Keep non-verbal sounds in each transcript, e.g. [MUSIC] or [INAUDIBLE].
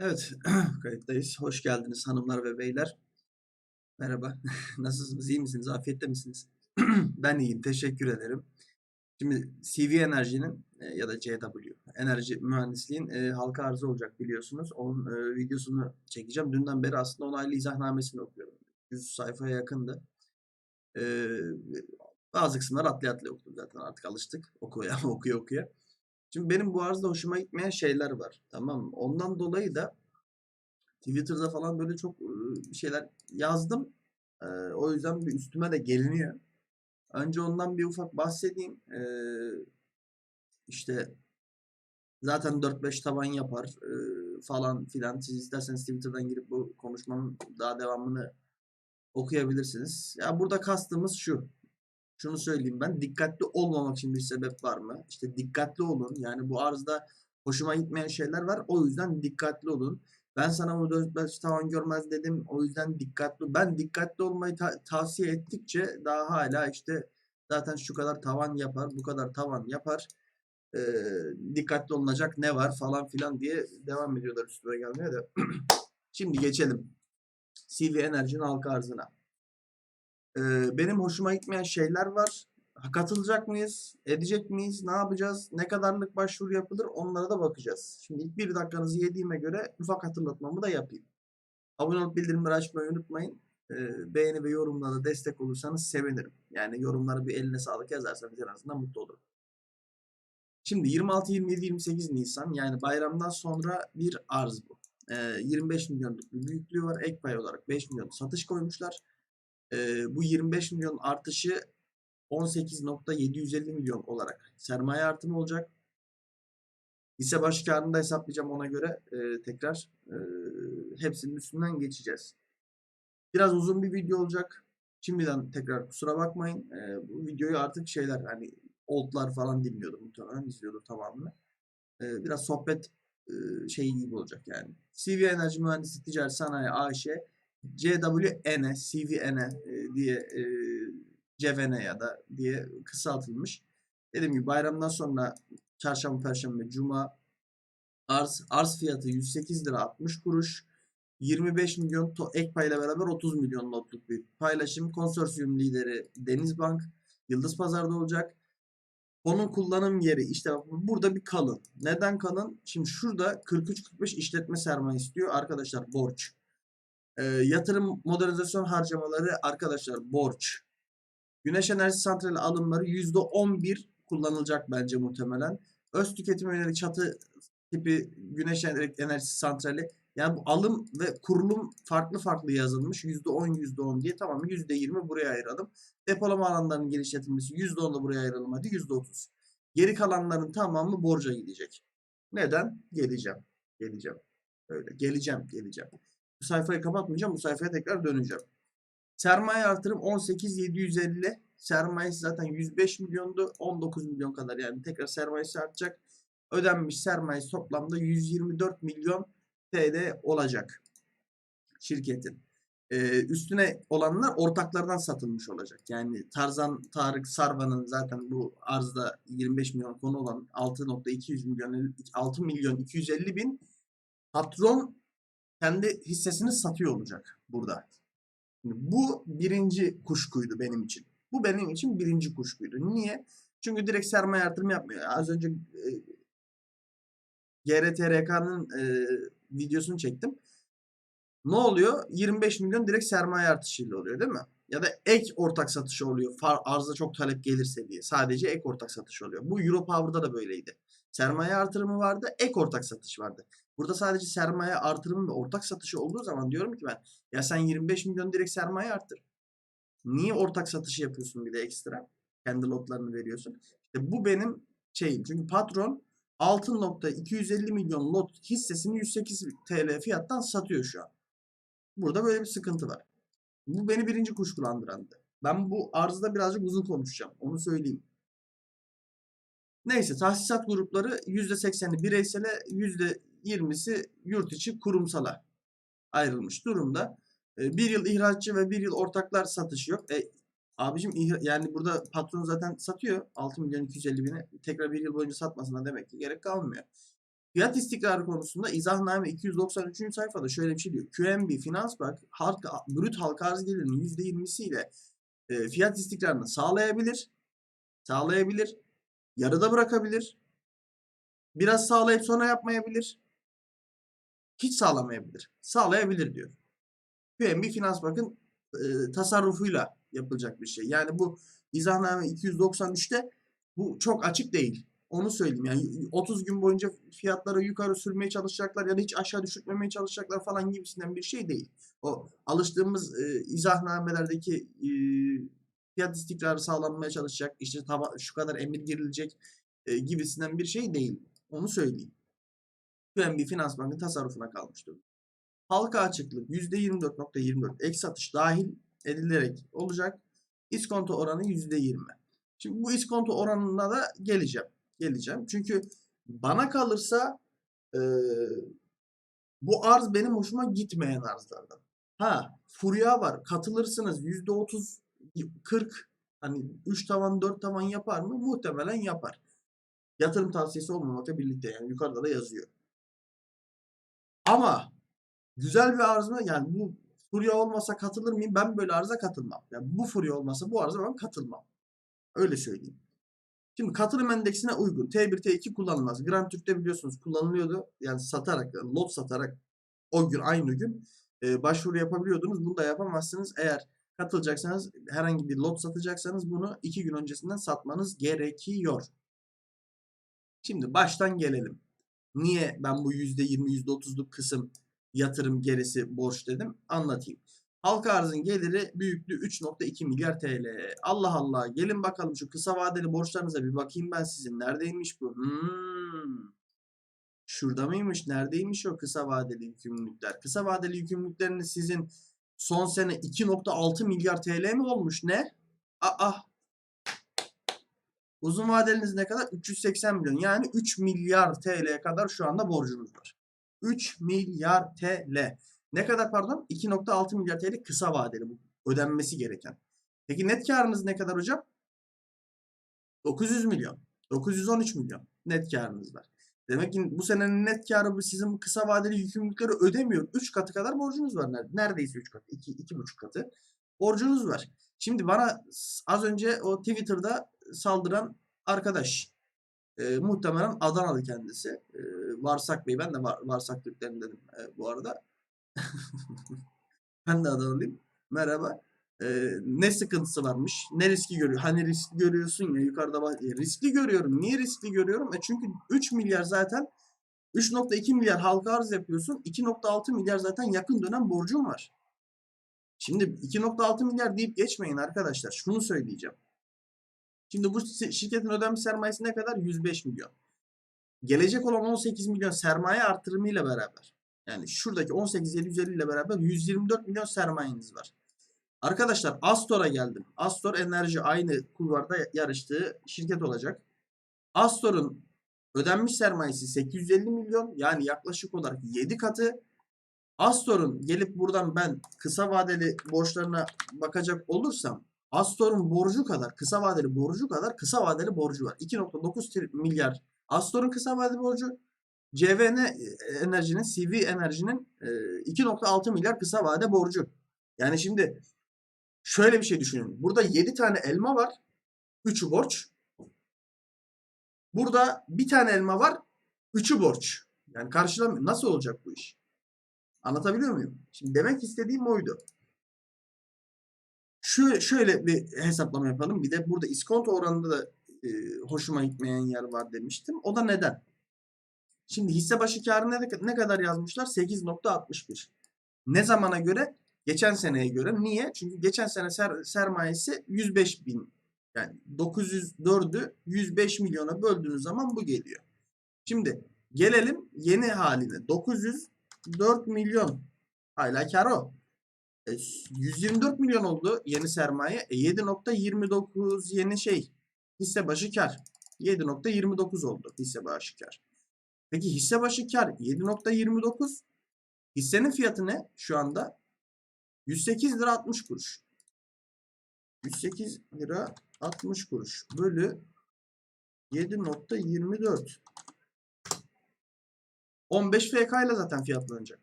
Evet, [CLEARS THROAT] kayıttayız. Hoş geldiniz hanımlar ve beyler. Merhaba. [LAUGHS] Nasılsınız? İyi misiniz? Afiyette misiniz? [CLEARS THROAT] Ben iyiyim. Teşekkür ederim. Şimdi CV Enerji'nin e, ya da CW Enerji Mühendisliğin e, halka arzı olacak biliyorsunuz. Onun e, videosunu çekeceğim. Dünden beri aslında onaylı izahnamesini okuyorum. 100 sayfaya yakındı. E, bazı kısımlar atlaya atlaya okudum zaten artık alıştık. [LAUGHS] Okuya okuya okuya. Şimdi benim bu arzda hoşuma gitmeyen şeyler var. Tamam mı? Ondan dolayı da Twitter'da falan böyle çok şeyler yazdım. O yüzden bir üstüme de geliniyor. Önce ondan bir ufak bahsedeyim. Eee, işte zaten 4-5 taban yapar falan filan. Siz isterseniz Twitter'dan girip bu konuşmanın daha devamını okuyabilirsiniz. Ya burada kastımız şu. Şunu söyleyeyim ben. Dikkatli olmamak için bir sebep var mı? İşte dikkatli olun. Yani bu arzda hoşuma gitmeyen şeyler var. O yüzden dikkatli olun. Ben sana bu 4-5 tavan görmez dedim. O yüzden dikkatli. Ben dikkatli olmayı ta- tavsiye ettikçe daha hala işte zaten şu kadar tavan yapar, bu kadar tavan yapar. Eee, dikkatli olunacak ne var falan filan diye devam ediyorlar üstüme gelmeye de. [CLEARS THROAT] Şimdi geçelim. CV Enerji'nin halka arzına. Eee, benim hoşuma gitmeyen şeyler var. Katılacak mıyız? Edecek miyiz? Ne yapacağız? Ne kadarlık başvuru yapılır? Onlara da bakacağız. Şimdi ilk bir dakikanızı yediğime göre ufak hatırlatmamı da yapayım. Abone olup bildirimleri açmayı unutmayın. Eee, beğeni ve yorumlara destek olursanız sevinirim. Yani yorumları bir eline sağlık yazarsanız en azından mutlu olurum. Şimdi 26, 27, 28 Nisan yani bayramdan sonra bir arz bu. Eee, 25 milyonluk bir büyüklüğü var. Ek pay olarak 5 milyon satış koymuşlar. Eee, bu 25 milyon artışı 18.750 milyon olarak sermaye artımı olacak. Hisse karını da hesaplayacağım ona göre eee, tekrar eee, hepsinin üstünden geçeceğiz. Biraz uzun bir video olacak. Şimdiden tekrar kusura bakmayın. Eee, bu videoyu artık şeyler hani oldlar falan dinliyordu muhtemelen izliyordu tamamını. Eee, biraz sohbet eee, şeyi gibi olacak yani. CV Enerji Mühendisliği Ticaret Sanayi AŞ CWN, CVN e, diye e, CVN ya da diye kısaltılmış. Dediğim gibi bayramdan sonra çarşamba, perşembe, cuma arz, arz fiyatı 108 lira 60 kuruş. 25 milyon to- ek payla beraber 30 milyon notluk bir paylaşım. Konsorsiyum lideri Denizbank Yıldız Pazar'da olacak. Onun kullanım yeri işte burada bir kalın. Neden kalın? Şimdi şurada 43-45 işletme sermaye istiyor. Arkadaşlar borç. Ee, yatırım modernizasyon harcamaları arkadaşlar borç. Güneş enerji santrali alımları %11 kullanılacak bence muhtemelen. Öz tüketime yönelik çatı tipi güneş ener- enerjisi santrali yani bu alım ve kurulum farklı farklı yazılmış. %10 %10 diye tamam %20 buraya ayıralım. Depolama alanlarının genişletilmesi %10 da buraya ayıralım hadi %30. Geri kalanların tamamı borca gidecek. Neden? Geleceğim. Geleceğim. Öyle. Geleceğim. Geleceğim. Bu sayfayı kapatmayacağım. Bu sayfaya tekrar döneceğim. Sermaye artırım 18.750. Sermayesi zaten 105 milyondu. 19 milyon kadar yani tekrar sermayesi artacak. Ödenmiş sermayesi toplamda 124 milyon TL olacak şirketin. Ee, üstüne olanlar ortaklardan satılmış olacak. Yani Tarzan Tarık Sarvan'ın zaten bu arzda 25 milyon konu olan 6.200 milyon 6 milyon 250 bin patron kendi hissesini satıyor olacak burada. Şimdi bu birinci kuşkuydu benim için. Bu benim için birinci kuşkuydu. Niye? Çünkü direkt sermaye artırımı yapmıyor. Az önce e, GRTRK'nın e, videosunu çektim. Ne oluyor? 25 milyon direkt sermaye artışıyla oluyor değil mi? Ya da ek ortak satışı oluyor. Far, arıza çok talep gelirse diye. Sadece ek ortak satış oluyor. Bu Europower'da da böyleydi. Sermaye artırımı vardı, ek ortak satış vardı. Burada sadece sermaye artırımı ve ortak satışı olduğu zaman diyorum ki ben ya sen 25 milyon direkt sermaye arttır. Niye ortak satışı yapıyorsun bir de ekstra? Kendi lotlarını veriyorsun. İşte bu benim şeyim. Çünkü patron 6.250 milyon lot hissesini 108 TL fiyattan satıyor şu an. Burada böyle bir sıkıntı var. Bu beni birinci kuşkulandırandı. Ben bu arzda birazcık uzun konuşacağım. Onu söyleyeyim. Neyse tahsisat grupları %80'i bireysele %20'si yurt içi kurumsala ayrılmış durumda. E, bir yıl ihracatçı ve bir yıl ortaklar satışı yok. E, abicim yani burada patron zaten satıyor 6 milyon 250 bini. Tekrar bir yıl boyunca satmasına demek ki gerek kalmıyor. Fiyat istikrarı konusunda izahname 293. sayfada şöyle bir şey diyor. QNB Finansbank halka, brüt halka arz gelirinin %20'siyle e, fiyat istikrarını sağlayabilir. Sağlayabilir. Yarıda bırakabilir. Biraz sağlayıp sonra yapmayabilir. Hiç sağlamayabilir. Sağlayabilir diyor. QNB Finansbank'ın e, tasarrufuyla yapılacak bir şey. Yani bu izahname 293'te bu çok açık değil. Onu söyleyeyim. Yani 30 gün boyunca fiyatları yukarı sürmeye çalışacaklar ya da hiç aşağı düşürtmemeye çalışacaklar falan gibisinden bir şey değil. O alıştığımız e, izahnamelerdeki e, fiyat istikrarı sağlanmaya çalışacak, işte şu kadar emir girilecek e, gibisinden bir şey değil. Onu söyleyeyim. QNB Finansbank'ın tasarrufuna kalmıştır. Halka açıklık %24.24 ek satış dahil edilerek olacak. İskonto oranı %20. Şimdi bu iskonto oranına da geleceğim. Geleceğim. Çünkü bana kalırsa e, bu arz benim hoşuma gitmeyen arzlardan. Ha, furya var. Katılırsınız. %30 40 hani 3 tavan 4 tavan yapar mı? Muhtemelen yapar. Yatırım tavsiyesi olmamakla birlikte yani yukarıda da yazıyor. Ama güzel bir mı? Yani bu furya olmasa katılır mıyım? Ben böyle arıza katılmam. Yani bu furya olmasa bu arıza ben katılmam. Öyle söyleyeyim. Şimdi katılım endeksine uygun. T1, T2 kullanılmaz. Grand Türk'te biliyorsunuz kullanılıyordu. Yani satarak, lot satarak o gün aynı gün e, başvuru yapabiliyordunuz. Bunu da yapamazsınız. Eğer katılacaksanız herhangi bir lot satacaksanız bunu iki gün öncesinden satmanız gerekiyor. Şimdi baştan gelelim. Niye ben bu %20, %30'luk kısım yatırım gerisi borç dedim? Anlatayım. Halka arzın geliri büyüklüğü 3.2 milyar TL. Allah Allah. Gelin bakalım şu kısa vadeli borçlarınıza bir bakayım ben sizin. Neredeymiş bu? Hmm. Şurada mıymış? Neredeymiş o kısa vadeli yükümlülükler? Kısa vadeli yükümlülükleriniz sizin son sene 2.6 milyar TL mi olmuş? Ne? Aa. Uzun vadeliniz ne kadar? 380 milyon. Yani 3 milyar TL'ye kadar şu anda borcunuz var. 3 milyar TL. Ne kadar pardon? 2.6 milyar TL kısa vadeli bu ödenmesi gereken. Peki net karınız ne kadar hocam? 900 milyon. 913 milyon net karınız var. Demek ki bu senenin net karı sizin kısa vadeli yükümlülükleri ödemiyor. 3 katı kadar borcunuz var. Neredeyse 3 katı. 2 2,5 katı borcunuz var. Şimdi bana az önce o Twitter'da saldıran arkadaş e, muhtemelen Adanalı kendisi. E, Varsak Bey. Ben de var, Varsak Türklerin dedim e, bu arada. [LAUGHS] ben de Adanalıyım. Merhaba. Ee, ne sıkıntısı varmış? Ne riski görüyor? Hani riskli görüyorsun ya yukarıda bak. E, riskli görüyorum. Niye riskli görüyorum? E çünkü 3 milyar zaten 3.2 milyar halka arz yapıyorsun. 2.6 milyar zaten yakın dönem borcun var. Şimdi 2.6 milyar deyip geçmeyin arkadaşlar. Şunu söyleyeceğim. Şimdi bu şirketin ödenmiş sermayesi ne kadar? 105 milyon. Gelecek olan 18 milyon sermaye artırımıyla beraber yani şuradaki 18.750 ile beraber 124 milyon sermayeniz var. Arkadaşlar Astor'a geldim. Astor Enerji aynı kulvarda yarıştığı şirket olacak. Astor'un ödenmiş sermayesi 850 milyon yani yaklaşık olarak 7 katı. Astor'un gelip buradan ben kısa vadeli borçlarına bakacak olursam Astor'un borcu kadar kısa vadeli borcu kadar kısa vadeli borcu var. 2.9 milyar Astor'un kısa vadeli borcu CVN Enerji'nin, CV Enerji'nin 2.6 milyar kısa vade borcu. Yani şimdi şöyle bir şey düşünün. Burada 7 tane elma var. 3'ü borç. Burada bir tane elma var. 3'ü borç. Yani karşılamıyor. Nasıl olacak bu iş? Anlatabiliyor muyum? Şimdi demek istediğim oydu. Şöyle, şöyle bir hesaplama yapalım. Bir de burada iskonto oranında da e, hoşuma gitmeyen yer var demiştim. O da neden? Şimdi hisse başı karı ne, ne kadar yazmışlar? 8.61. Ne zamana göre? Geçen seneye göre. Niye? Çünkü geçen sene ser, sermayesi 105 bin. Yani 904'ü 105 milyona böldüğünüz zaman bu geliyor. Şimdi gelelim yeni haline. 904 milyon. Hala kar o. E, 124 milyon oldu yeni sermaye. E, 7.29 yeni şey. Hisse başı kar. 7.29 oldu hisse başı kar. Peki hisse başı kar 7.29. Hissenin fiyatı ne şu anda? 108 lira 60 kuruş. 108 lira 60 kuruş bölü 7.24. 15 FK ile zaten fiyatlanacak.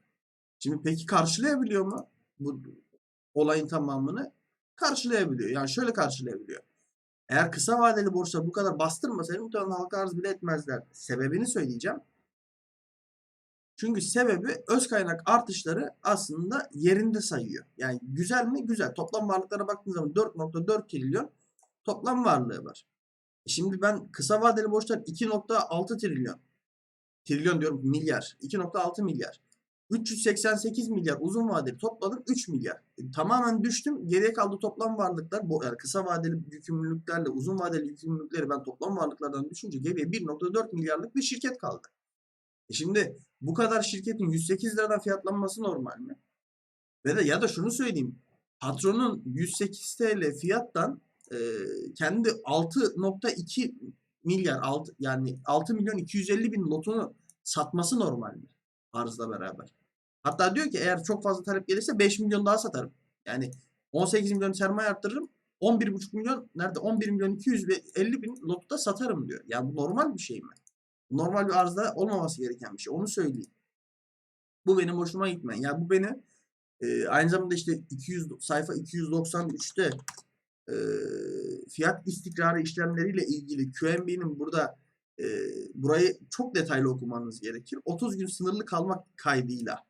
Şimdi peki karşılayabiliyor mu bu olayın tamamını? Karşılayabiliyor. Yani şöyle karşılayabiliyor. Eğer kısa vadeli borsa bu kadar bastırmasaydı muhtemelen halka arz bile etmezler. Sebebini söyleyeceğim. Çünkü sebebi öz kaynak artışları aslında yerinde sayıyor. Yani güzel mi? Güzel. Toplam varlıklara baktığınız zaman 4.4 trilyon toplam varlığı var. E Şimdi ben kısa vadeli borçlar 2.6 trilyon. Trilyon diyorum milyar. 2.6 milyar. 388 milyar uzun vadeli topladım 3 milyar. E, tamamen düştüm. Geriye kaldı toplam varlıklar. Bu yani kısa vadeli yükümlülüklerle uzun vadeli yükümlülükleri ben toplam varlıklardan düşünce geriye 1.4 milyarlık bir şirket kaldı. E şimdi bu kadar şirketin 108 liradan fiyatlanması normal mi? Ve de ya da şunu söyleyeyim. Patronun 108 TL fiyattan e, kendi 6.2 milyar 6 yani 6 milyon 250 bin lotunu satması normal mi? Arzla beraber. Hatta diyor ki eğer çok fazla talep gelirse 5 milyon daha satarım. Yani 18 milyon sermaye arttırırım. 11,5 milyon nerede? 11 milyon 250 bin lotu da satarım diyor. Yani bu normal bir şey mi? Normal bir arzda olmaması gereken bir şey. Onu söyleyeyim. Bu benim hoşuma gitmeyen. Yani bu beni e, aynı zamanda işte 200 sayfa 293'te e, fiyat istikrarı işlemleriyle ilgili QNB'nin burada e, burayı çok detaylı okumanız gerekir. 30 gün sınırlı kalmak kaydıyla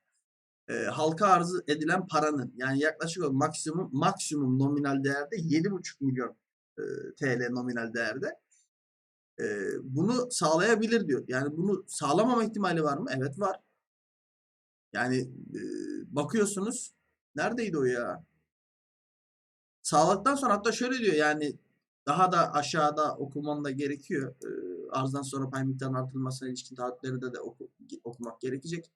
e, halka arz edilen paranın yani yaklaşık olarak maksimum maksimum nominal değerde 7,5 milyon e, TL nominal değerde e, bunu sağlayabilir diyor. Yani bunu sağlamama ihtimali var mı? Evet var. Yani e, bakıyorsunuz neredeydi o ya? Sağladıktan sonra hatta şöyle diyor yani daha da aşağıda okumam da gerekiyor. E, arzdan sonra pay miktarının artırılmasına ilişkin taahhütleri de, de oku, okumak gerekecek.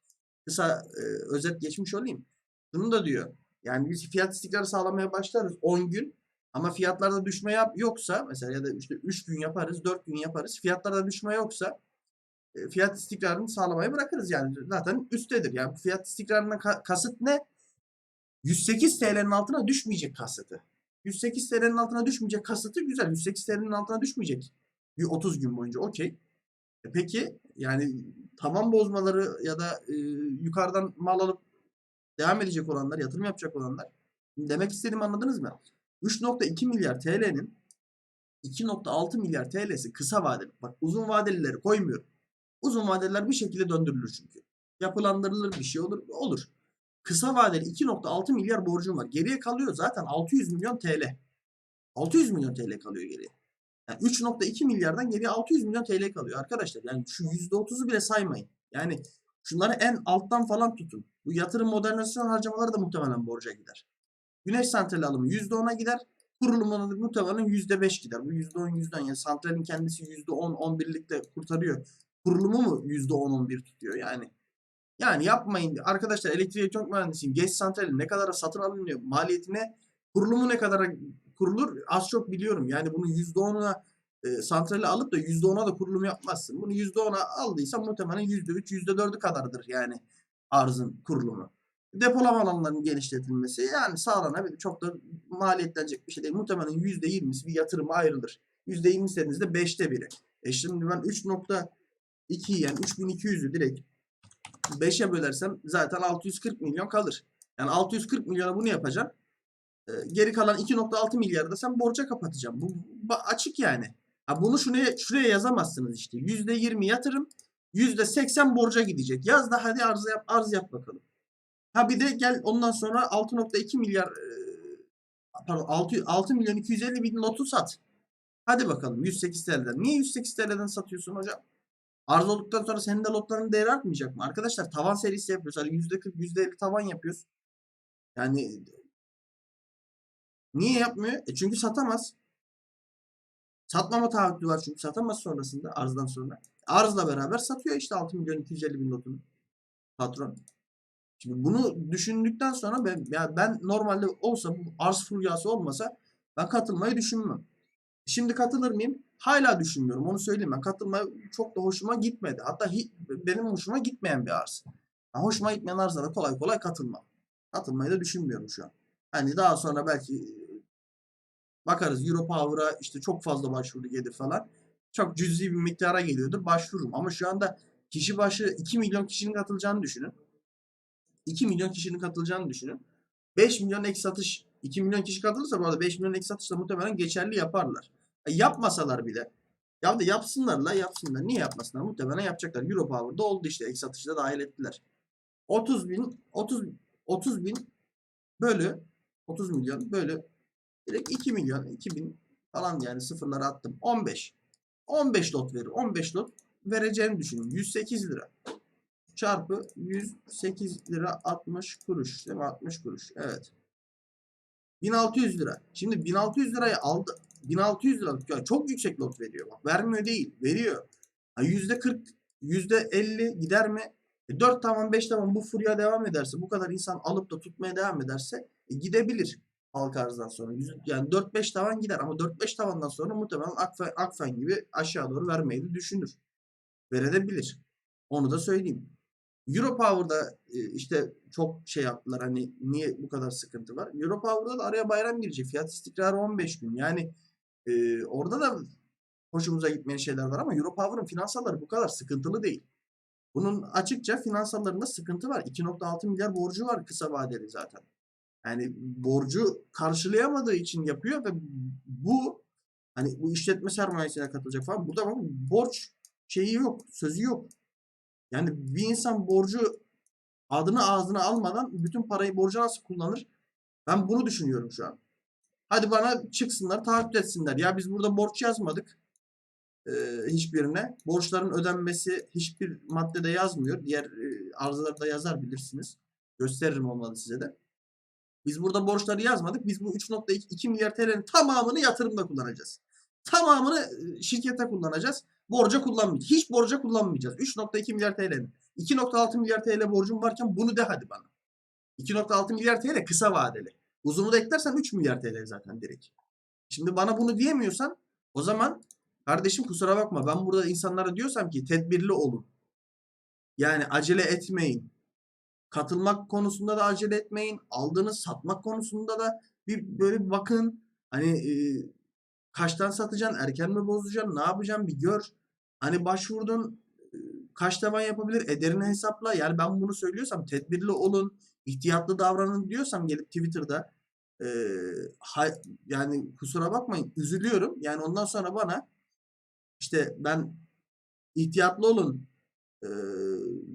Kısa e, özet geçmiş olayım. Şunu da diyor. Yani biz fiyat istikrarı sağlamaya başlarız 10 gün. Ama fiyatlarda düşme yap yoksa mesela ya da işte 3 gün yaparız, 4 gün yaparız. Fiyatlarda düşme yoksa e, fiyat istikrarını sağlamayı bırakırız yani. Zaten üsttedir. Yani fiyat istikrarından ka- kasıt ne? 108 TL'nin altına düşmeyecek kasıtı. 108 TL'nin altına düşmeyecek kasıtı güzel. 108 TL'nin altına düşmeyecek. Bir 30 gün boyunca okey. E peki yani tavan bozmaları ya da e, yukarıdan mal alıp devam edecek olanlar, yatırım yapacak olanlar. Demek istediğimi anladınız mı? 3.2 milyar TL'nin 2.6 milyar TL'si kısa vadeli. Bak uzun vadelileri koymuyorum. Uzun vadeliler bir şekilde döndürülür çünkü. Yapılandırılır bir şey olur. Olur. Kısa vadeli 2.6 milyar borcum var. Geriye kalıyor zaten 600 milyon TL. 600 milyon TL kalıyor geriye. Yani 3.2 milyardan geriye 600 milyon TL kalıyor arkadaşlar. Yani şu %30'u bile saymayın. Yani şunları en alttan falan tutun. Bu yatırım modernizasyon harcamaları da muhtemelen borca gider. Güneş santrali alımı %10'a gider. Kurulumuna da muhtemelen %5 gider. Bu %10 %10 yani santralin kendisi %10 11'likte kurtarıyor. Kurulumu mu %10 11 tutuyor yani. Yani yapmayın. Arkadaşlar elektrik elektronik mühendisiyim. Geç santrali ne kadara satın alınıyor? Maliyetine kurulumu ne kadara kurulur? Az çok biliyorum. Yani bunu %10'una e, santrali alıp da %10'a da kurulum yapmazsın. Bunu %10'a aldıysan muhtemelen %3, %4'ü kadardır yani arzın kurulumu. Depolama alanlarının genişletilmesi yani sağlanabilir. Çok da maliyetlenecek bir şey değil. Muhtemelen %20'si bir yatırıma ayrılır. %20 istediğinizde 5'te biri. E şimdi ben 3.2 yani 3200'ü direkt 5'e bölersem zaten 640 milyon kalır. Yani 640 milyona bunu yapacağım. Ee, geri kalan 2.6 milyarı da sen borca kapatacağım. Bu açık yani. Ha bunu şuraya, şuraya yazamazsınız işte. %20 yatırım, %80 borca gidecek. Yaz da hadi arz yap, arz yap bakalım. Ha bir de gel ondan sonra 6.2 milyar e, pardon 6, 6 milyon 250 bin notu sat. Hadi bakalım 108 TL'den. Niye 108 TL'den satıyorsun hocam? Arz olduktan sonra senin de lotların değeri artmayacak mı? Arkadaşlar tavan serisi yapıyoruz. Hani %40, %50 tavan yapıyoruz. Yani niye yapmıyor? E çünkü satamaz. Satmama taahhütü var çünkü satamaz sonrasında arzdan sonra. Arzla beraber satıyor işte 6 milyon 250 bin notunu patron. Şimdi bunu düşündükten sonra ben, yani ben normalde olsa bu arz furyası olmasa ben katılmayı düşünmem. Şimdi katılır mıyım? Hala düşünmüyorum. Onu söyleyeyim ben. Katılmaya çok da hoşuma gitmedi. Hatta hi, benim hoşuma gitmeyen bir arz. Yani hoşuma gitmeyen arzlara kolay kolay katılmam. Katılmayı da düşünmüyorum şu an. Hani daha sonra belki bakarız Europower'a işte çok fazla başvuru gelir falan. Çok cüzi bir miktara geliyordur. Başvururum. Ama şu anda kişi başı 2 milyon kişinin katılacağını düşünün. 2 milyon kişinin katılacağını düşünün. 5 milyon ek satış 2 milyon kişi katılırsa bu arada 5 milyon ek satış da muhtemelen geçerli yaparlar. E, yapmasalar bile ya da yapsınlar la yapsınlar. Niye yapmasınlar? Muhtemelen yapacaklar. Europower'da oldu işte. Ek satışta dahil ettiler. 30 bin 30 30 bin bölü 30 milyon bölü direkt 2 milyon 2000 falan yani sıfırlara attım. 15. 15 lot verir. 15 lot vereceğini düşünün. 108 lira. Çarpı 108 lira 60 kuruş. Değil mi? 60 kuruş. Evet. 1600 lira. Şimdi 1600 lirayı aldı. 1600 liralık ya çok yüksek lot veriyor. Bak vermiyor değil. Veriyor. Ha, %40 %50 gider mi? E 4 tavan 5 tavan bu furya devam ederse bu kadar insan alıp da tutmaya devam ederse e, gidebilir halk arzdan sonra. Yani 4-5 tavan gider ama 4-5 tavandan sonra muhtemelen Akfen, Akfen gibi aşağı doğru vermeyi de düşünür. Verebilir. Onu da söyleyeyim. Europower'da e, işte çok şey yaptılar hani niye bu kadar sıkıntı var. Europower'da da araya bayram girecek. Fiyat istikrarı 15 gün. Yani e, orada da hoşumuza gitmeyen şeyler var ama Europower'ın finansalları bu kadar sıkıntılı değil. Bunun açıkça finansallarında sıkıntı var. 2.6 milyar borcu var kısa vadeli zaten. Yani borcu karşılayamadığı için yapıyor ve bu hani bu işletme sermayesine katılacak falan. Burada ama borç şeyi yok, sözü yok. Yani bir insan borcu adını ağzına almadan bütün parayı borca nasıl kullanır? Ben bunu düşünüyorum şu an. Hadi bana çıksınlar, taahhüt etsinler. Ya biz burada borç yazmadık e, hiçbirine. Borçların ödenmesi hiçbir maddede yazmıyor. Diğer e, arızalarda yazar bilirsiniz. Gösteririm olmadı size de. Biz burada borçları yazmadık. Biz bu 3.2 milyar TL'nin tamamını yatırımda kullanacağız. Tamamını e, şirkete kullanacağız. Borca kullanmayacağız. Hiç borca kullanmayacağız. 3.2 milyar TL'nin. 2.6 milyar TL borcum varken bunu de hadi bana. 2.6 milyar TL kısa vadeli. Uzunu da eklersen 3 milyar TL zaten direkt. Şimdi bana bunu diyemiyorsan o zaman kardeşim kusura bakma ben burada insanlara diyorsam ki tedbirli olun. Yani acele etmeyin. Katılmak konusunda da acele etmeyin. Aldığınız satmak konusunda da bir böyle bir bakın. Hani e, kaçtan satacaksın, erken mi bozacaksın, ne yapacaksın bir gör. Hani başvurdun e, kaç tavan yapabilir ederini hesapla. Yani ben bunu söylüyorsam tedbirli olun, ihtiyatlı davranın diyorsam gelip Twitter'da e, hay- yani kusura bakmayın üzülüyorum. Yani ondan sonra bana işte ben ihtiyatlı olun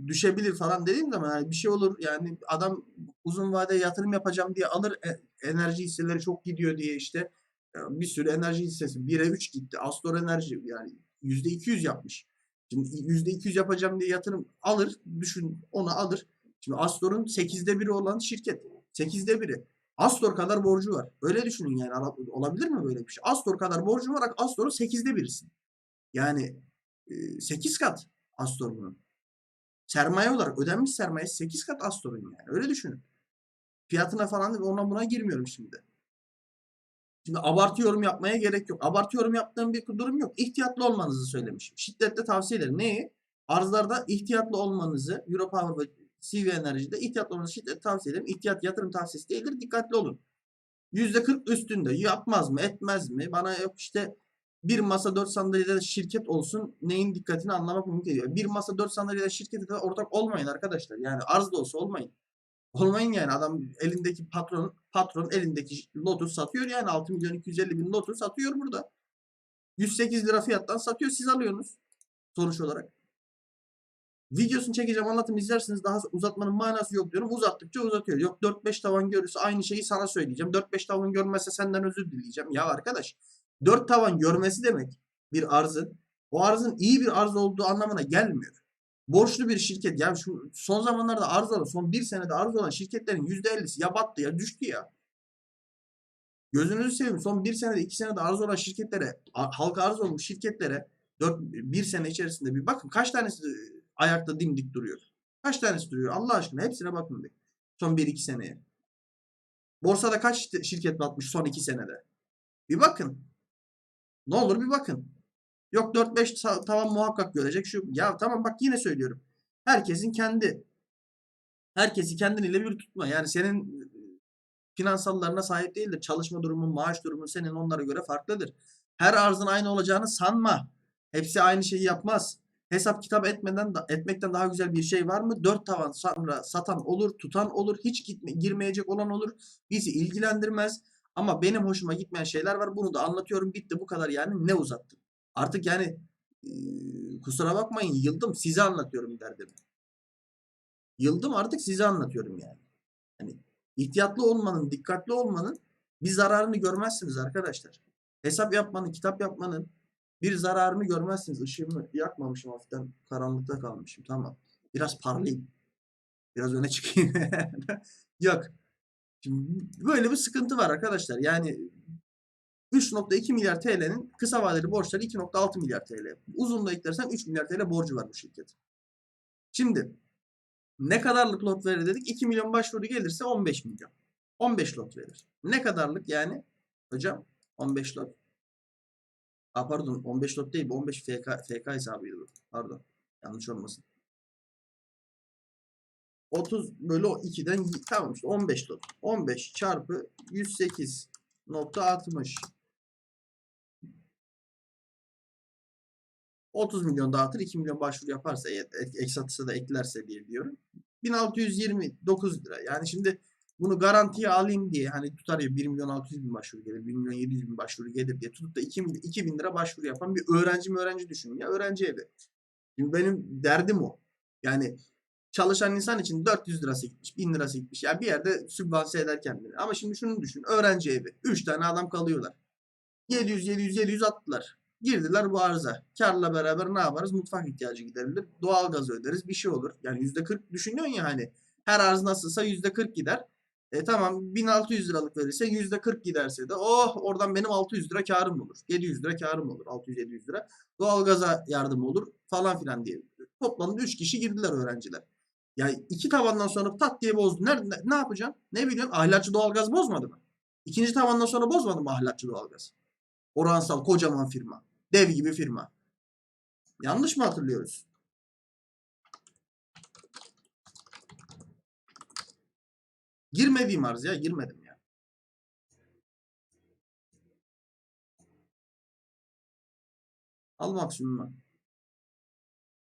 düşebilir falan dediğim zaman yani bir şey olur yani adam uzun vadede yatırım yapacağım diye alır e- enerji hisseleri çok gidiyor diye işte e, bir sürü enerji hissesi 1'e 3 gitti. Astor Enerji yani %200 yapmış. Şimdi %200 yapacağım diye yatırım alır düşün onu alır. Şimdi Astor'un 8'de 1'i olan şirket. 8'de 1'i. Astor kadar borcu var. Öyle düşünün yani olabilir mi böyle bir şey? Astor kadar borcu var Astor'un 8'de 1'isin. Yani 8 kat Astor bunun. Sermaye olarak ödenmiş sermaye 8 kat Astor'un yani. Öyle düşünün. Fiyatına falan ona buna girmiyorum şimdi. Şimdi abartı yorum yapmaya gerek yok. Abartı yorum yaptığım bir durum yok. İhtiyatlı olmanızı söylemişim. Şiddetle tavsiye ederim. Neyi? Arzlarda ihtiyatlı olmanızı Europower ve CV Enerji'de ihtiyatlı olmanızı şiddetle tavsiye ederim. İhtiyat yatırım tavsiyesi değildir. Dikkatli olun. %40 üstünde yapmaz mı etmez mi? Bana yok işte bir masa 4 sandalyede şirket olsun neyin dikkatini anlamak mümkün değil. Bir masa 4 sandalyede şirkete de ortak olmayın arkadaşlar. Yani arz da olsa olmayın. Olmayın yani adam elindeki patron patron elindeki lotus satıyor yani 6 milyon 250 bin lotus satıyor burada. 108 lira fiyattan satıyor siz alıyorsunuz sonuç olarak. Videosunu çekeceğim anlatım izlersiniz daha uzatmanın manası yok diyorum. Uzattıkça uzatıyor. Yok 4-5 tavan görürse aynı şeyi sana söyleyeceğim. 4-5 tavan görmezse senden özür dileyeceğim. Ya arkadaş 4 tavan görmesi demek bir arzın o arzın iyi bir arz olduğu anlamına gelmiyor. Borçlu bir şirket yani şu son zamanlarda arz olan son bir senede arz olan şirketlerin %50'si ya battı ya düştü ya. Gözünüzü seveyim son bir senede iki senede arz olan şirketlere halka arz olmuş şirketlere 4, bir sene içerisinde bir bakın kaç tanesi ayakta dimdik duruyor. Kaç tanesi duruyor Allah aşkına hepsine bakın bir. Son 1-2 seneye. Borsada kaç şirket batmış son 2 senede? Bir bakın. Ne olur bir bakın. Yok 4-5 ta- tavan muhakkak görecek. Şu ya tamam bak yine söylüyorum. Herkesin kendi herkesi kendiniyle bir tutma. Yani senin finansallarına sahip değildir. Çalışma durumun, maaş durumun senin onlara göre farklıdır. Her arzın aynı olacağını sanma. Hepsi aynı şeyi yapmaz. Hesap kitap etmeden da, etmekten daha güzel bir şey var mı? Dört tavan sonra satan olur, tutan olur, hiç gitme, girmeyecek olan olur. Bizi ilgilendirmez. Ama benim hoşuma gitmeyen şeyler var. Bunu da anlatıyorum. Bitti bu kadar yani. Ne uzattım? Artık yani e, kusura bakmayın yıldım. Size anlatıyorum derdimi. Yıldım artık size anlatıyorum yani. Hani ihtiyatlı olmanın, dikkatli olmanın bir zararını görmezsiniz arkadaşlar. Hesap yapmanın, kitap yapmanın bir zararını görmezsiniz. Işığımı yakmamışım hafiften. Karanlıkta kalmışım. Tamam. Biraz parlayayım. Biraz öne çıkayım. [LAUGHS] Yok. Şimdi böyle bir sıkıntı var arkadaşlar. Yani 3.2 milyar TL'nin kısa vadeli borçları 2.6 milyar TL. Uzun da eklersen 3 milyar TL borcu var bu şirket. Şimdi ne kadarlık lot verir dedik? 2 milyon başvuru gelirse 15 milyon. 15 lot verir. Ne kadarlık yani? Hocam 15 lot. Aa, pardon 15 lot değil bu 15 FK, FK hesabıydı bu. Pardon. Yanlış olmasın. 30 bölü 2'den y- tamam işte 15 lot. 15 çarpı 108.60 30 milyon dağıtır 2 milyon başvuru yaparsa e- ek- eksatısı da eklerse diye diyorum. 1629 lira. Yani şimdi bunu garantiye alayım diye hani tutar ya 1 milyon 600 bin başvuru gelir, 1 milyon 700 bin başvuru gelir diye tutup da 2, 2 bin lira başvuru yapan bir öğrenci mi öğrenci düşünün ya öğrenci evi. Şimdi benim derdim o. Yani çalışan insan için 400 lirası gitmiş, 1000 lirası gitmiş. Ya bir yerde sübvanse eder kendini. Ama şimdi şunu düşün. Öğrenci evi. 3 tane adam kalıyorlar. 700 700 700 attılar. Girdiler bu arıza. Karla beraber ne yaparız? Mutfak ihtiyacı giderilir. Doğalgaz öderiz. Bir şey olur. Yani %40 düşünüyorsun ya hani. Her arz nasılsa %40 gider. E tamam 1600 liralık verirse %40 giderse de oh oradan benim 600 lira karım olur. 700 lira karım olur. 600-700 lira. Doğalgaza yardım olur falan filan diye. Toplamda 3 kişi girdiler öğrenciler. Ya iki tavandan sonra tat diye bozdu. Ne, ne, ne yapacaksın? Ne biliyorsun? Ahlakçı doğalgaz bozmadı mı? İkinci tavandan sonra bozmadı mı ahlakçı doğalgaz? Oransal kocaman firma. Dev gibi firma. Yanlış mı hatırlıyoruz? Girmediğim arz ya girmedim ya. Al maksimum.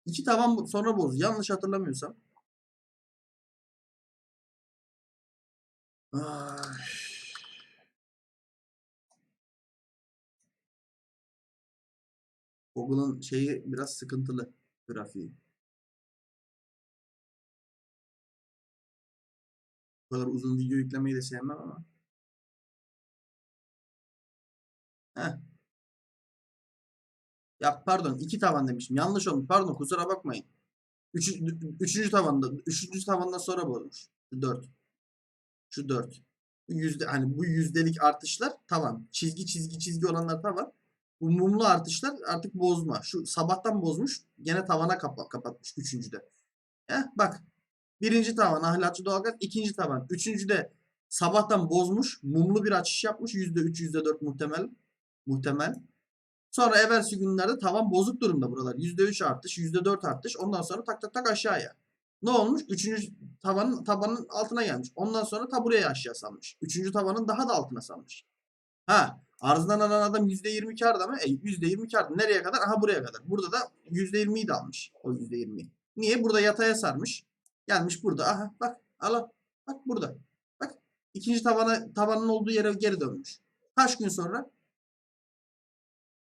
İki tavan sonra boz. Yanlış hatırlamıyorsam. Ay. Google'ın şeyi biraz sıkıntılı grafiği. Bu kadar uzun video yüklemeyi de sevmem ama. Heh. Ya pardon iki tavan demişim. Yanlış olmuş. Pardon kusura bakmayın. Üç, üçüncü tavanda. Üçüncü tavandan sonra bozmuş. Şu dört. Şu dört. Bu yüzde hani bu yüzdelik artışlar tamam. Çizgi çizgi çizgi olanlar tamam. Bu mumlu artışlar artık bozma. Şu sabahtan bozmuş. Gene tavana kapa kapatmış üçüncüde. Heh, bak. Birinci tavan ahlakçı doğalgaz. ikinci tavan. Üçüncüde sabahtan bozmuş. Mumlu bir açış yapmış. Yüzde üç, yüzde dört muhtemel. Muhtemel. Sonra evvelsi günlerde tavan bozuk durumda buralar. Yüzde üç artış, yüzde dört artış. Ondan sonra tak tak tak aşağıya. Ne olmuş? Üçüncü tavanın tabanın altına gelmiş. Ondan sonra ta aşağı salmış. Üçüncü tavanın daha da altına salmış. Ha, arzdan alan adam %20 kârda mı? E %20 kârda. Nereye kadar? Aha buraya kadar. Burada da %20'yi de almış. O %20'yi. Niye? Burada yataya sarmış. Gelmiş burada. Aha bak al al. Bak burada. Bak ikinci tavana tavanın olduğu yere geri dönmüş. Kaç gün sonra?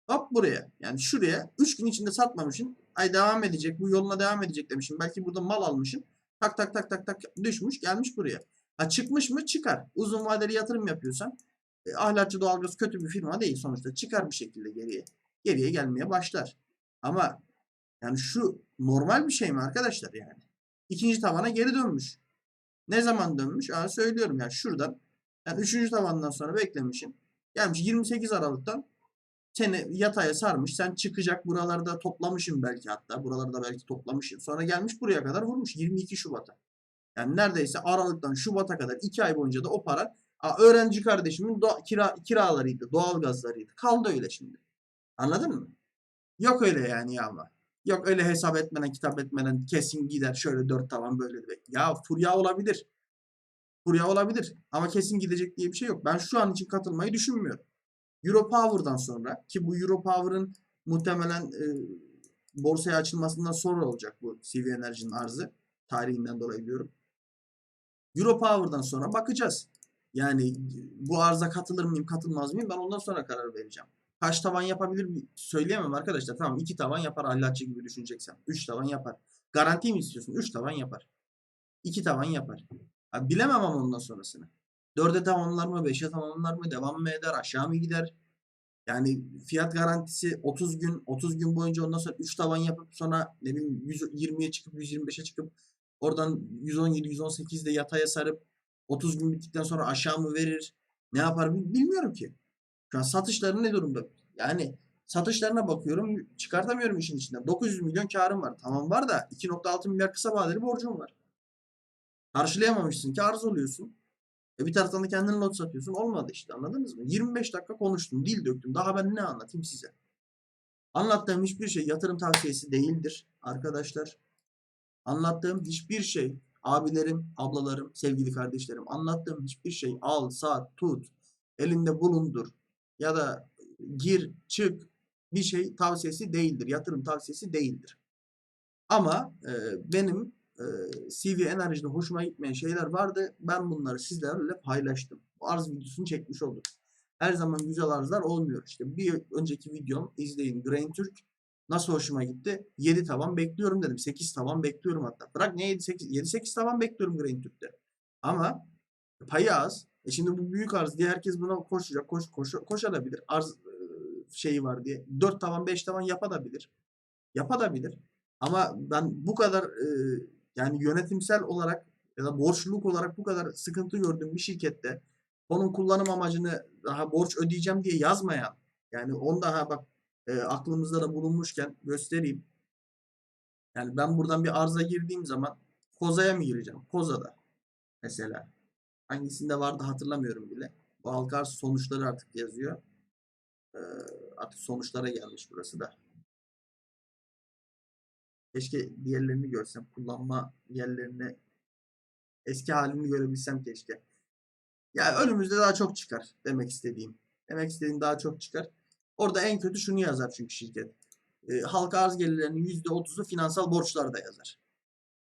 Hop buraya. Yani şuraya 3 gün içinde satmamışsın. Ay devam edecek. Bu yoluna devam edecek demişim. Belki burada mal almışsın. Tak tak tak tak tak düşmüş gelmiş buraya. Ha çıkmış mı? Çıkar. Uzun vadeli yatırım yapıyorsan e, ahlakçı doğalgaz kötü bir firma değil sonuçta. Çıkar bir şekilde geriye. Geriye gelmeye başlar. Ama yani şu normal bir şey mi arkadaşlar yani? İkinci tavana geri dönmüş. Ne zaman dönmüş? Aa, söylüyorum yani şuradan. Yani üçüncü tavandan sonra beklemişim. Gelmiş 28 Aralık'tan seni yataya sarmış. Sen çıkacak buralarda toplamışım belki hatta. Buralarda belki toplamışım. Sonra gelmiş buraya kadar vurmuş 22 Şubat'a. Yani neredeyse Aralık'tan Şubat'a kadar 2 ay boyunca da o para aa, öğrenci kardeşimin doğa, kira, kiralarıydı, doğalgazlarıydı. Kaldı öyle şimdi. Anladın mı? Yok öyle yani ya ama. Yok öyle hesap etmeden, kitap etmeden kesin gider şöyle dört tavan böyle de. Ya furya olabilir. Furya olabilir. Ama kesin gidecek diye bir şey yok. Ben şu an için katılmayı düşünmüyorum. Europower'dan sonra ki bu Europower'ın muhtemelen e, borsaya açılmasından sonra olacak bu CV Enerji'nin arzı. Tarihinden dolayı diyorum. Europower'dan sonra bakacağız. Yani bu arza katılır mıyım, katılmaz mıyım ben ondan sonra karar vereceğim. Kaç tavan yapabilir mi söyleyemem arkadaşlar. Tamam iki tavan yapar Allahçı gibi düşüneceksen. Üç tavan yapar. Garanti mi istiyorsun? Üç tavan yapar. İki tavan yapar. Ha, bilemem ama ondan sonrasını. Dörde tamamlar mı? Beşe tamamlar mı? Devam mı eder? Aşağı mı gider? Yani fiyat garantisi 30 gün 30 gün boyunca ondan sonra 3 tavan yapıp sonra ne bileyim 120'ye çıkıp 125'e çıkıp oradan 117 118'de yataya sarıp 30 gün bittikten sonra aşağı mı verir? Ne yapar bil- bilmiyorum ki. Şu an satışları ne durumda? Yani satışlarına bakıyorum çıkartamıyorum işin içinden. 900 milyon karım var. Tamam var da 2.6 milyar kısa vadeli borcum var. Karşılayamamışsın ki arız oluyorsun. E bir taraftan da kendin lot satıyorsun. Olmadı işte anladınız mı? 25 dakika konuştum, dil döktüm. Daha ben ne anlatayım size? Anlattığım hiçbir şey yatırım tavsiyesi değildir arkadaşlar. Anlattığım hiçbir şey abilerim, ablalarım, sevgili kardeşlerim anlattığım hiçbir şey al, sat, tut, elinde bulundur ya da gir, çık bir şey tavsiyesi değildir. Yatırım tavsiyesi değildir. Ama e, benim e, CV enerjide hoşuma gitmeyen şeyler vardı. Ben bunları sizlerle paylaştım. Bu arz videosunu çekmiş oldum. Her zaman güzel arzlar olmuyor. İşte bir önceki videom izleyin. Grain Türk nasıl hoşuma gitti? 7 tavan bekliyorum dedim. 8 tavan bekliyorum hatta. Bırak ne 7 8 7 8 tavan bekliyorum Grain Türk'te. Ama payı az. E şimdi bu büyük arz diye herkes buna koşacak. Koş, koş, koşabilir. Arz e, şeyi var diye. 4 tavan 5 tavan yapabilir. Yapabilir. Ama ben bu kadar e, yani yönetimsel olarak ya da borçluluk olarak bu kadar sıkıntı gördüğüm bir şirkette onun kullanım amacını daha borç ödeyeceğim diye yazmayan yani onu daha bak e, aklımızda da bulunmuşken göstereyim. Yani ben buradan bir arıza girdiğim zaman Koza'ya mı gireceğim? Koza'da mesela. Hangisinde vardı hatırlamıyorum bile. Bu halka sonuçları artık yazıyor. E, artık sonuçlara gelmiş burası da. Keşke diğerlerini görsem. Kullanma yerlerini eski halini görebilsem keşke. Ya önümüzde daha çok çıkar demek istediğim. Demek istediğim daha çok çıkar. Orada en kötü şunu yazar çünkü şirket. E, halka arz gelirlerinin %30'u finansal borçlarda yazar.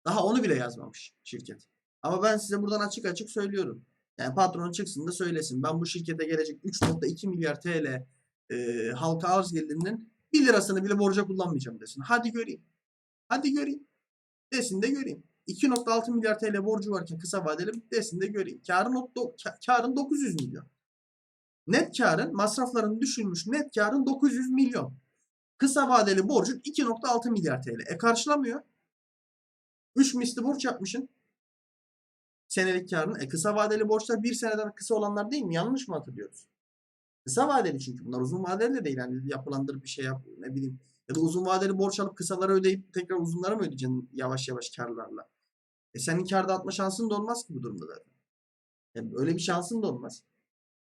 Daha onu bile yazmamış şirket. Ama ben size buradan açık açık söylüyorum. Yani patron çıksın da söylesin. Ben bu şirkete gelecek 3.2 milyar TL e, halka arz gelirinin 1 lirasını bile borca kullanmayacağım desin. Hadi göreyim. Hadi göreyim. Desin de göreyim. 2.6 milyar TL borcu varken kısa vadeli desin de göreyim. Karın, karın 900 milyon. Net karın masrafların düşülmüş net karın 900 milyon. Kısa vadeli borcun 2.6 milyar TL. E karşılamıyor. 3 misli borç yapmışsın. Senelik karın. E kısa vadeli borçlar bir seneden kısa olanlar değil mi? Yanlış mı hatırlıyoruz? Kısa vadeli çünkü bunlar uzun vadeli de değil. Yani yapılandır bir şey yap ne bileyim. Ya da uzun vadeli borç alıp kısaları ödeyip tekrar uzunlara mı ödeyeceksin yavaş yavaş karlarla? E senin karda atma şansın da olmaz ki bu durumda zaten. Yani öyle bir şansın da olmaz.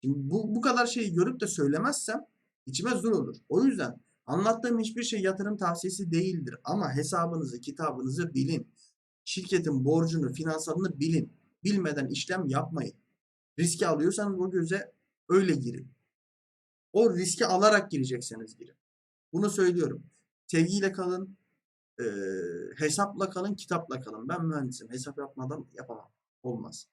Şimdi bu, bu kadar şeyi görüp de söylemezsem içime zor olur. O yüzden anlattığım hiçbir şey yatırım tavsiyesi değildir. Ama hesabınızı, kitabınızı bilin. Şirketin borcunu, finansalını bilin. Bilmeden işlem yapmayın. Riski alıyorsanız o göze öyle girin. O riski alarak girecekseniz girin. Bunu söylüyorum. Sevgiyle kalın, e, hesapla kalın, kitapla kalın. Ben mühendisim. Hesap yapmadan yapamam. Olmaz.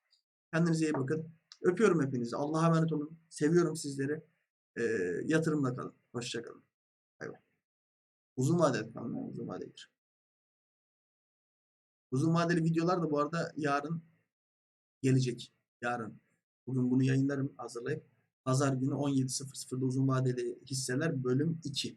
Kendinize iyi bakın. Öpüyorum hepinizi. Allah'a emanet olun. Seviyorum sizleri. E, yatırımla kalın. Hoşçakalın. Bay bay. Uzun vadeli kalın. Uzun vadelidir. Uzun vadeli videolar da bu arada yarın gelecek. Yarın. Bugün bunu yayınlarım hazırlayıp. Pazar günü 17.00'da uzun vadeli hisseler bölüm 2.